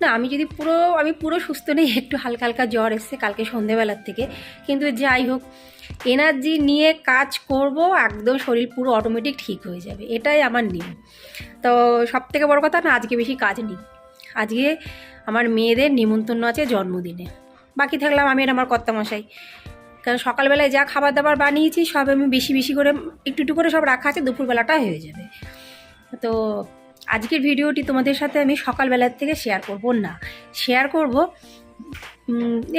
না, আমি যদি পুরো, আমি পুরো সুস্থ নেই, একটু হালকা হালকা জ্বর এসছে কালকে সন্ধেবেলার থেকে। কিন্তু যাই হোক এনার্জি নিয়ে কাজ করব, একদম শরীর পুরো অটোমেটিক ঠিক হয়ে যাবে। এটাই আমার নিয়ম। তো সব থেকে বড় কথা না, আজকে বেশি কাজ নেই। আজকে আমার মেয়েদের নিমন্ত্রণ আছে জন্মদিনে। বাকি থাকলাম আমি আর আমার কর্তামশাই। কারণ সকালবেলায় যা খাবার দাবার বানিয়েছি, সব আমি বেশি বেশি করে, একটু একটু করে সব রাখা আছে, দুপুরবেলাটা হয়ে যাবে। তো আজকের ভিডিওটি তোমাদের সাথে আমি সকালবেলার থেকে শেয়ার করব না। শেয়ার করব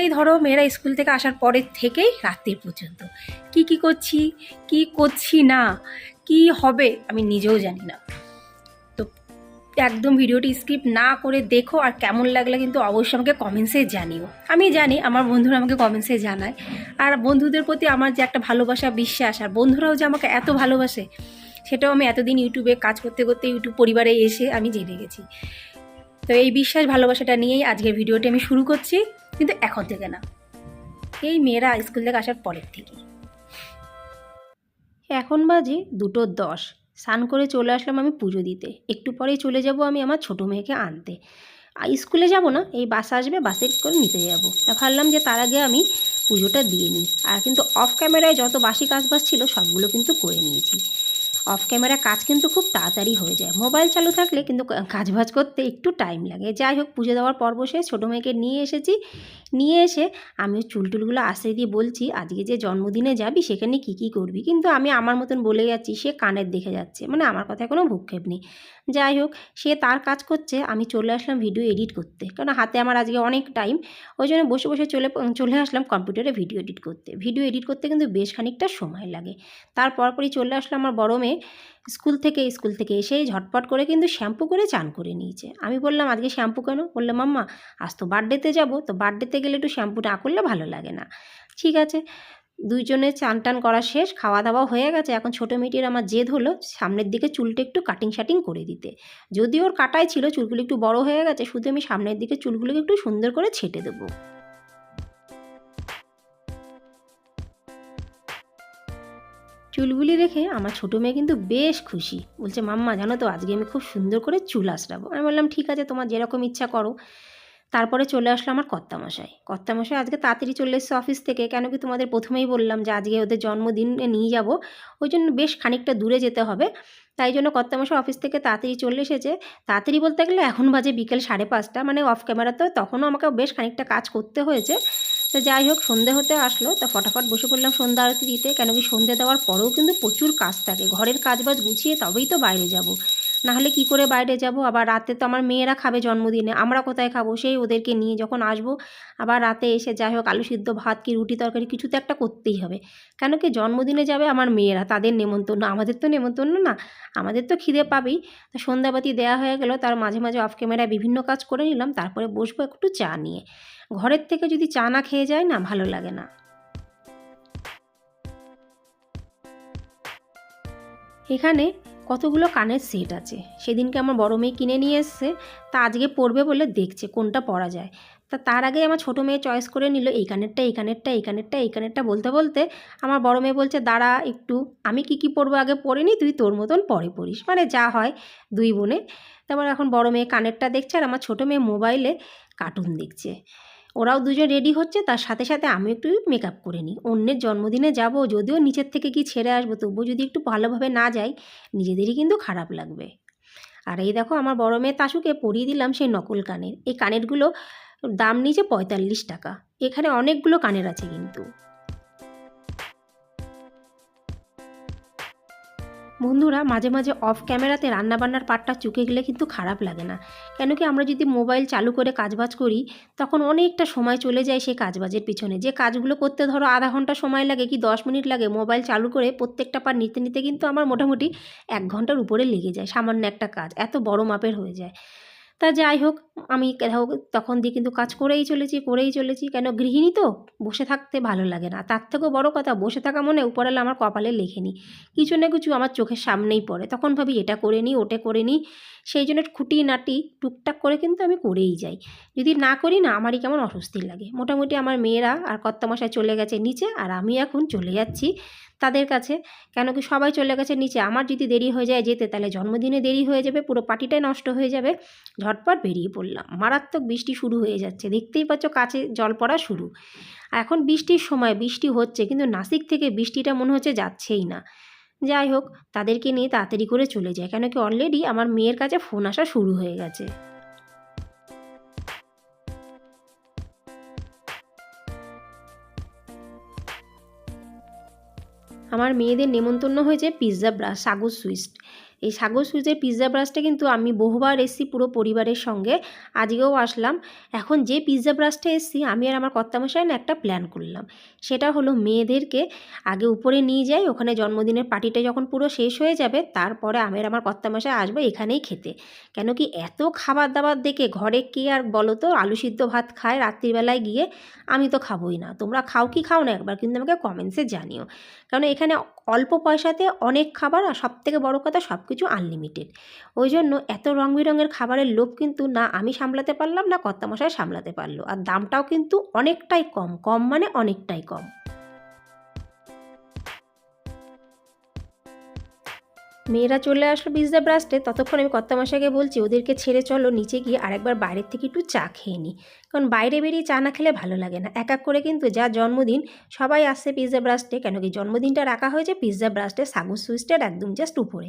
এই ধরো মেয়েরা স্কুল থেকে আসার পরের থেকেই রাত্রির পর্যন্ত। কি কি করছি কি করছি না, কি হবে আমি নিজেও জানি না। তো একদম ভিডিওটি স্কিপ না করে দেখো আর কেমন লাগলে কিন্তু অবশ্যই আমাকে কমেন্টসে জানিও। আমি জানি আমার বন্ধুরা আমাকে কমেন্টসে জানায়। আর বন্ধুদের প্রতি আমার যে একটা ভালোবাসা, বিশ্বাস, আর বন্ধুরাও যে আমাকে এত ভালোবাসে সেটাও আমি এতদিন ইউটিউবে কাজ করতে করতে ইউটিউব পরিবারে এসে আমি জেনে গেছি। তো এই বিশ্বাস ভালোবাসাটা নিয়েই আজকের ভিডিওটি আমি শুরু করছি, কিন্তু এখন থেকে না। এই মেয়েরা স্কুল থেকে আসার পরের থেকে। এখন বাজে দুটো দশ। স্নান করে চলে আসলাম আমি পুজো দিতে। একটু পরেই চলে যাব আমি আমার ছোটো মেয়েকে আনতে। আর স্কুলে যাব না, এই বাস আসবে, বাসে করে নিতে যাব। তা ভাবলাম যে তার আগে আমি পুজোটা দিয়ে নিই। আর কিন্তু অফ ক্যামেরায় যত বাসি কাজ বাজ ছিল, সবগুলো কিন্তু করে নিয়েছি। অফ ক্যামেরা কাজ কিন্তু খুব তাড়াতাড়ি হয়ে যায়। মোবাইল চালু থাকলে কিন্তু কাজ বাজ করতে একটু টাইম লাগে। যাই হোক, পুজো দেওয়ার পর বসে ছোটো মেয়েকে নিয়ে এসেছি। নিয়ে এসে আমি চুল টুলগুলো আশ্রয় দিয়ে বলছি, আজকে যে জন্মদিনে যাবি, সেখানে কী কী করবি? কিন্তু আমি আমার মতন বলে যাচ্ছি, সে কানের দেখে যাচ্ছে। মানে আমার কথায় কোনো ভূক্ষেপ নেই। যাই হোক, সে তার কাজ করছে, আমি চলে আসলাম ভিডিও এডিট করতে। কারণ হাতে আমার আজকে অনেক টাইম ওই জন্য বসে বসে চলে চলে আসলাম কম্পিউটারে ভিডিও এডিট করতে। ভিডিও এডিট করতে কিন্তু বেশ খানিকটা সময় লাগে। তারপর পরই চলে আসলো আমার বড় মেয়ে। স্কুল থেকে স্কুল থেকে এসেই ঝটপট করে কিন্তু শ্যাম্পু করে চান করে নিয়েছে। আমি বললাম, আজকে শ্যাম্পু কেন? বললাম মাম্মা, আজ তো বার্থডেতে যাব, তো বার্থডেতে গেলে একটু শ্যাম্পু না করলে ভালো লাগে না। ঠিক আছে। দুইজনে চান টান করা শেষ খাওয়া দাওয়া হয়ে গেছে। এখন ছোটো মেয়েটির আমার জেদ হলো সামনের দিকে চুলটা একটু কাটিং শাটিং করে দিতে। যদি ওর কাটাই ছিল, চুলগুলো একটু বড় হয়ে গেছে, শুধু আমি সামনের দিকে চুলগুলোকে একটু সুন্দর করে ছেটে দেবো। চুলগুলি দেখে আমার ছোটো মেয়ে কিন্তু বেশ খুশি। বলছে, মাম্মা, জানো তো, আজকে আমি খুব সুন্দর করে চুল আঁচড়াবো। আমি বললাম, ঠিক আছে, তোমার যেরকম ইচ্ছা করো। তারপরে চলে আসলো আমার কর্তামশাই। কর্তামশাই, আজকে তাড়াতাড়ি চলে এসছে অফিস থেকে। কেন কি তোমাদের প্রথমেই বললাম যে, আজকে ওদের জন্মদিন নিয়ে যাব। ওই জন্য বেশ খানিকটা দূরে যেতে হবে। তাই জন্য কর্তামশাই অফিস থেকে তাড়াতাড়ি চলে এসেছে। তাড়াতাড়ি বলতে গেলে এখন বাজে বিকেল সাড়ে পাঁচটা। মানে অফ ক্যামেরাতে তখনও আমাকে বেশ খানিকটা কাজ করতে হয়েছে। তো যাই হোক, সন্ধে হতে আসলো। তা ফটাফট বসে পড়লাম সন্ধ্যা আরতি দিতে। কেন কি সন্ধে দেওয়ার পরেও কিন্তু প্রচুর কাজ থাকে। ঘরের কাজ বাজ গুছিয়ে তবেই তো বাইরে যাব। নাহলে কি করে বাইরে যাব? আবার রাতে তো আমার মেয়েরা খাবে জন্মদিনে। আমরা কোথায় খাব? সেই ওদেরকে নিয়ে যখন আসব, আবার রাতে এসে যাই হোক, আলু সিদ্ধ, ভাত কি, রুটি তরকারি কিছু তো একটা করতেই হবে। কেন কি জন্মদিনে যাবে আমার মেয়েরা। তাদের নেমন্তন্ন। আমাদের তো নেমন্তন্ন না। আমাদের তো খিদে পাবেই। তা সন্ধ্যাবাতি দেওয়া হয়ে গেল। তার মাঝে মাঝে অফ ক্যামেরায় বিভিন্ন কাজ করে নিলাম। তারপরে বসবো একটু চা নিয়ে। ঘরের থেকে যদি চা না খেয়ে যায় না, ভালো লাগে না। এখানে কতগুলো কানের সেট আছে। সেদিনকে আমার বড় মেয়ে কিনে নিয়ে এসছে। তা আজকে পরবে বলে দেখছে কোনটা পরা যায়। তা তার আগে আমার ছোটো মেয়ে চয়েস করে নিল, এই কানেরটা এই কানেরটা এই কানেরটা এই কানেরটা। বলতে বলতে আমার বড় মেয়ে বলছে, দাঁড়া একটু, আমি কি কি পরবো আগে পরে তুই তোর মতন পরে পড়িস মানে যা হয় দুই বোনে। তারপর এখন বড় মেয়ে কানেরটা দেখছে আর আমার ছোটো মেয়ে মোবাইলে কার্টুন দেখছে। ওরাও দুজন রেডি হচ্ছে, তার সাথে সাথে আমি একটু মেকআপ করে নিই। অন্যের জন্মদিনে যাব, যদিও নিচের থেকে কি ছেড়ে আসব, তবুও যদি একটু ভালোভাবে না যাই, নিজেদেরই কিন্তু খারাপ লাগবে। আর এই দেখো আমার বড় মেয়ে তাসুকে পরিয়ে দিলাম সেই নকল কানের। এই কানেরগুলো দাম নিয়েছে পঁয়তাল্লিশ টাকা। এখানে অনেকগুলো কানের আছে কিন্তু। বন্ধুরা, মাঝে মাঝে অফ ক্যামেরাতে রান্নাবান্নার পাটটা চুকে গেলে কিন্তু খারাপ লাগে না। কেন কি আমরা যদি মোবাইল চালু করে কাজবাজ করি, তখন অনেকটা সময় চলে যায় সেই কাজবাজের পিছনে। যে কাজগুলো করতে ধরো আধা ঘণ্টা সময় লাগে কি দশ মিনিট লাগে মোবাইল চালু করে প্রত্যেকটা পার নিতে নিতে কিন্তু আমার মোটামুটি এক ঘণ্টার উপরে লেগে যায়, সামান্য একটা কাজ। এত বড় মাপের হয়ে যায়। তা যাই হোক আমি তখন দিয়ে কিন্তু কাজ করেই চলেছি করেই চলেছি। কেন গৃহিণী তো? বসে থাকতে ভালো লাগে না। তার থেকেও বড় কথা, বসে থাকা মনে উপরালে আমার কপালে লেখেনি কিছু না কিছু আমার চোখের সামনেই পড়ে। তখন ভাবি এটা করে নিই ওটা করে নিই সেই জন্য খুঁটি নাটি টুকটাক করে কিন্তু আমি করেই যাই। যদি না করি না, আমারই কেমন অস্বস্তি লাগে। মোটামুটি আমার মেয়েরা আর কর্তামশাই চলে গেছে নিচে, আর আমি এখন চলে যাচ্ছি তাদের কাছে। কেন কি সবাই চলে গেছে নিচে। আমার যদি দেরি হয়ে যায় যেতে, তাহলে জন্মদিনে দেরি হয়ে যাবে, পুরো পার্টিটাই নষ্ট হয়ে যাবে। ঝটপট বেরিয়ে পড়লাম মারাত্মক বৃষ্টি শুরু হয়ে যাচ্ছে। দেখতেই পাচ্ছ কাছে জল পড়া শুরু। এখন বৃষ্টির সময় বৃষ্টি হচ্ছে, কিন্তু নাসিক থেকে বৃষ্টিটা মনে হচ্ছে যাচ্ছেই না। যাই হোক, তাদেরকে নিয়ে তাড়াতাড়ি করে চলে যায়, কেন কি অলরেডি আমার মেয়ের কাছে ফোন আসা শুরু হয়ে গেছে। আমার মেয়েদের নেমন্তন্ন হয়েছে পিৎজা ব্রাশ সাগর সুইস্ট এই সাগর সুইচের পিৎজা ব্রাশটা কিন্তু আমি বহুবার এসেছি পুরো পরিবারের সঙ্গে, আজকেও আসলাম। এখন যে পিৎজা ব্রাশটা এসেছি, আমি আর আমার কর্তামশাই না একটা প্ল্যান করলাম। সেটা হলো মেয়েদেরকে আগে উপরে নিয়ে যাই, ওখানে জন্মদিনের পার্টিটা যখন পুরো শেষ হয়ে যাবে, তারপরে আমি আর আমার কর্তামশাই আসব এখানেই খেতে। কেন কি এত খাবার দাবার দেখে ঘরে কে আর বলো তো, আলু সিদ্ধ ভাত খায় রাত্রিবেলায় গিয়ে, আমি তো খাবোই না। তোমরা খাও কি খাও না একবার কিন্তু আমাকে কমেন্টসে জানিও। কারণ এখানে অল্প পয়সাতে অনেক খাবার আর সব থেকে বড়ো কথা সব কিছু আনলিমিটেড ওই জন্য এত রং বেরঙের খাবারের লোভ কিন্তু না আমি সামলাতে পারলাম, না কর্তামশাই সামলাতে পারল। আর দামটাও কিন্তু অনেকটাই কম কম মানে অনেকটাই কম। মেয়েরা চলে আসলো পিৎজা ব্রাস্টে ততক্ষণ আমি কর্তামশাইকে বলছি, ওদেরকে ছেড়ে চলো, নিচে গিয়ে আরেকবার বাইরের থেকে একটু চা খেয়ে নিই কারণ বাইরে বেরিয়ে চা না খেলে ভালো লাগে না। এক এক করে কিন্তু যা জন্মদিন, সবাই আসছে পিৎজা ব্রাস্টে কেন কি জন্মদিনটা রাখা হয়েছে পিৎজা ব্রাস্টে সাগর সুইস্টের একদম জাস্ট উপরে।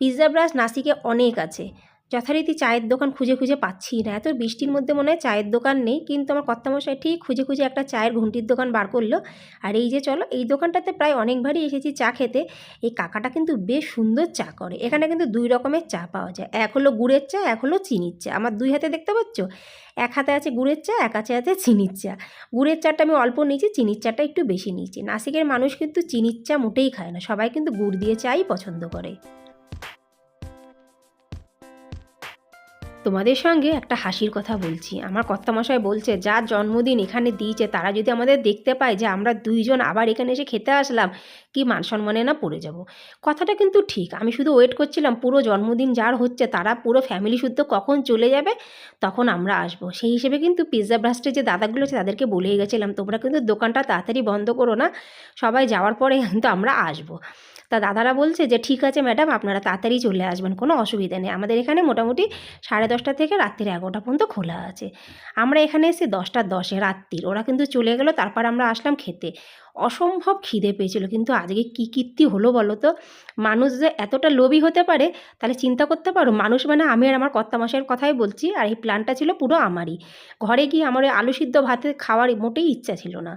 পিৎজা ব্রাশ নাসিকে অনেক আছে। যথারীতি চায়ের দোকান খুঁজে খুঁজে পাচ্ছি না। এত বৃষ্টির মধ্যে মনে হয় চায়ের দোকান নেই, কিন্তু আমার কর্তামশাই ঠিক খুঁজে খুঁজে একটা চায়ের ঘন্টির দোকান বার করল। আর এই যে চলো, এই দোকানটাতে প্রায় অনেকবারই এসেছি চা খেতে। এই কাকাটা কিন্তু বেশ সুন্দর চা করে। এখানে কিন্তু দুই রকমের চা পাওয়া যায়। এক হলো গুড়ের চা, এক হলো চিনির চা। আমার দুই হাতে দেখতে পাচ্ছ? এক হাতে আছে গুড়ের চা, এক হাতে আছে চিনির চা। গুড়ের চাটা আমি অল্প নিয়েছি, চিনির চাটা একটু বেশি নিয়েছি। নাসিকের মানুষ কিন্তু চিনির চা মোটেই খায় না। সবাই কিন্তু গুড় দিয়ে চাই পছন্দ করে। তোমাদের সঙ্গে একটা হাসির কথা বলছি। আমার কর্তামশাই বলছে, যার জন্মদিন এখানে দিয়েছে, তারা যদি আমাদের দেখতে পায় যে আমরা দুইজন আবার এখানে এসে খেতে আসলাম, কি মান সম্মানে না পড়ে যাব? কথাটা কিন্তু ঠিক। আমি শুধু ওয়েট করছিলাম, পুরো জন্মদিন যার হচ্ছে, তারা পুরো ফ্যামিলি শুদ্ধ কখন চলে যাবে, তখন আমরা আসব। সেই হিসেবে কিন্তু পিৎজা ব্রাস্টের যে দাদাগুলো আছে, তাদেরকে বলেই গেছিলাম, তোমরা কিন্তু দোকানটা তাড়াতাড়ি বন্ধ করো না, সবাই যাওয়ার পরে কিন্তু আমরা আসব। তা দাদারা বলছে যে, ঠিক আছে ম্যাডাম, আপনারা তাড়াতাড়ি চলে আসবেন, কোনো অসুবিধা নেই। আমাদের এখানে মোটামুটি সাড়ে দশটা থেকে রাত্রির এগারোটা পর্যন্ত খোলা আছে। আমরা এখানে এসে দশটা দশে, রাত্রির, ওরা কিন্তু চলে গেলো, তারপর আমরা আসলাম খেতে। অসম্ভব খিদে পেয়েছিল, কিন্তু আজকে কী কীর্তি হলো বলো তো? মানুষ যে এতটা লোভী হতে পারে, তাহলে চিন্তা করতে পারো, মানুষ মানে আমি আর আমার কর্তামশাইয়ের কথাই বলছি, আর এই প্ল্যানটা ছিল পুরো আমারই। ঘরে গিয়ে আমার ওই আলু সিদ্ধ ভাতে খাওয়ার মোটেই ইচ্ছা ছিল না।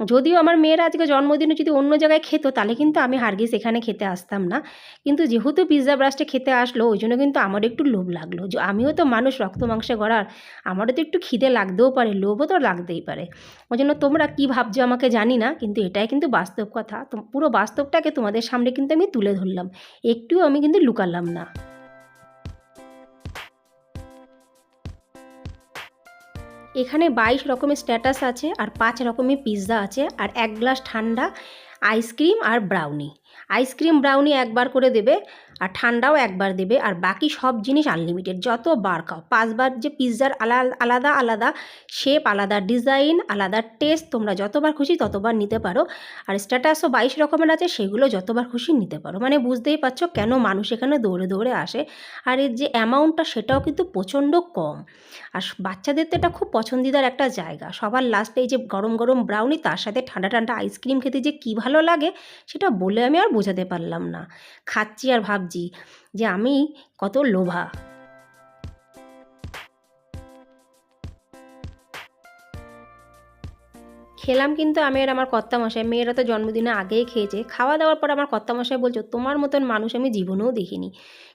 যদিও আমার মেয়েরা আজকে জন্মদিনে যদি অন্য জায়গায় খেত, তাহলে কিন্তু আমি হারগিস এখানে খেতে আসতাম না। কিন্তু যেহেতু পিৎজা ব্রাস্টে খেতে আসলো, ওই জন্য কিন্তু আমার একটু লোভ লাগল। আমিও তো মানুষ, রক্ত মাংসে গড়ার, আমারও তো একটু খিদে লাগতেও পারে, লোভও তো লাগতেই পারে। ওই জন্য তোমরা কী ভাবছ আমাকে জানি না, কিন্তু এটাই কিন্তু বাস্তব কথা। পুরো বাস্তবটাকে তোমাদের সামনে কিন্তু আমি তুলে ধরলাম। একটুও আমি কিন্তু লুকালাম না। এখানে বাইশ রকমের স্ট্যাটাস আছে আর পাঁচ রকমের পিৎজা আছে আর এক গ্লাস ঠান্ডা আইসক্রিম আর ব্রাউনি আইসক্রিম ব্রাউনি একবার করে দেবে। আর ঠান্ডাও একবার দেবে আর বাকি সব জিনিস আনলিমিটেড যতবার খাও, পাঁচবার যে পিৎজার আলাদা আলাদা শেপ আলাদা ডিজাইন আলাদা টেস্ট তোমরা যতবার খুশি ততবার নিতে পারো। আর স্ট্যাটাসও বাইশ রকমের আছে, সেগুলো যতবার খুশি নিতে পারো। মানে বুঝতেই পারছ কেন মানুষ এখানে দৌড়ে দৌড়ে আসে। আর এর যে অ্যামাউন্টটা সেটাও কিন্তু প্রচণ্ড কম। আর বাচ্চাদের তো এটা খুব পছন্দিদার একটা জায়গা। সবার লাস্টে এই যে গরম গরম ব্রাউনি তার সাথে ঠান্ডা ঠান্ডা আইসক্রিম খেতে যে কী ভালো লাগে, সেটা বলে আমি আর বোঝাতে পারলাম না। খাচ্ছি আর ভাবছি যে আমি কত লোভা। খেলাম কিন্তু আমি আর আমার কর্তামশাই, মেয়েরা তো জন্মদিনে আগেই খেয়েছে। খাওয়া দাওয়ার পর আমার কর্তামশাই বলছো, তোমার মতন মানুষ আমি জীবনেও দেখিনি।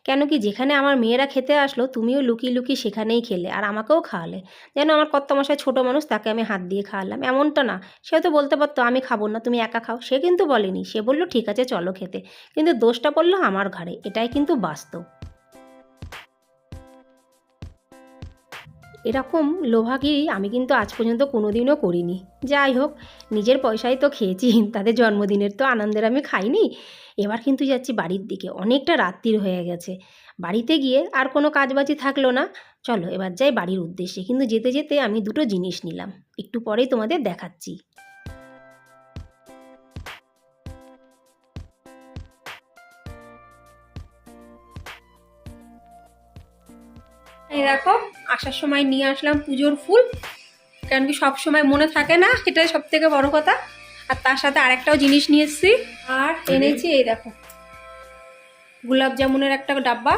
কেন কি যেখানে আমার মেয়েরা খেতে আসলো, তুমিও লুকিয়ে লুকিয়ে সেখানেই খেলে আর আমাকেও খাওয়ালে। যেন আমার কর্তামশাই ছোটো মানুষ, তাকে আমি হাত দিয়ে খাওয়ালাম। এমনটা না। সে তো বলতে পারতো, আমি খাব না, তুমি একা খাও। সে কিন্তু বলেনি। সে বলল, ঠিক আছে, চলো খেতে। কিন্তু দোষটা পড়ল আমার ঘরে এটাই কিন্তু বাস্তব। এরকম লোভাগিরি আমি কিন্তু আজ পর্যন্ত কোনোদিনও করিনি। যাই হোক, নিজের পয়সায় তো খেয়েছি, তাদের জন্মদিনের তো আনন্দের আমি খাইনি। এবার কিন্তু যাচ্ছি বাড়ির দিকে, অনেকটা রাত্রির হয়ে গেছে। বাড়িতে গিয়ে আর কোনো কাজবাজি থাকল না। চলো, এবার যাই বাড়ির উদ্দেশ্যে। কিন্তু যেতে যেতে আমি দুটো জিনিস নিলাম। একটু পরেই তোমাদের দেখাচ্ছি। দেখো আসার সময় নিয়ে আসলাম পুজোর ফুল। কারণ কি সব সময় মনে থাকে না এটাই সব থেকে বড় কথা। আর তার সাথে আরেকটাও জিনিস নিয়ে এসেছি। আর এনেছি এই দেখো গোলাপ জামুনের একটা ডাব্বা।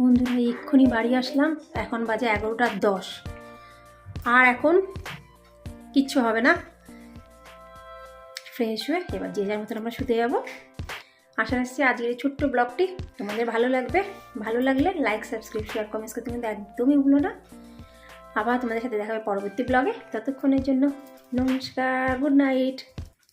বন্ধুরা এক্ষুনি বাড়ি আসলাম। এখন বাজে এগারোটা দশ। আর এখন কিচ্ছু হবে না। ফ্রেশ হয়ে এবার যে যার মতন আমরা শুতে যাব। আশা রাখছি আজকের এই ছোট্ট ব্লগটি তোমাদের ভালো লাগবে। ভালো লাগলে লাইক সাবস্ক্রাইব শেয়ার কমেন্টস করতে কিন্তু একদমই ভুলো না। আবার তোমাদের সাথে দেখা হবে পরবর্তী ব্লগে। ততক্ষণের জন্য নমস্কার গুড নাইট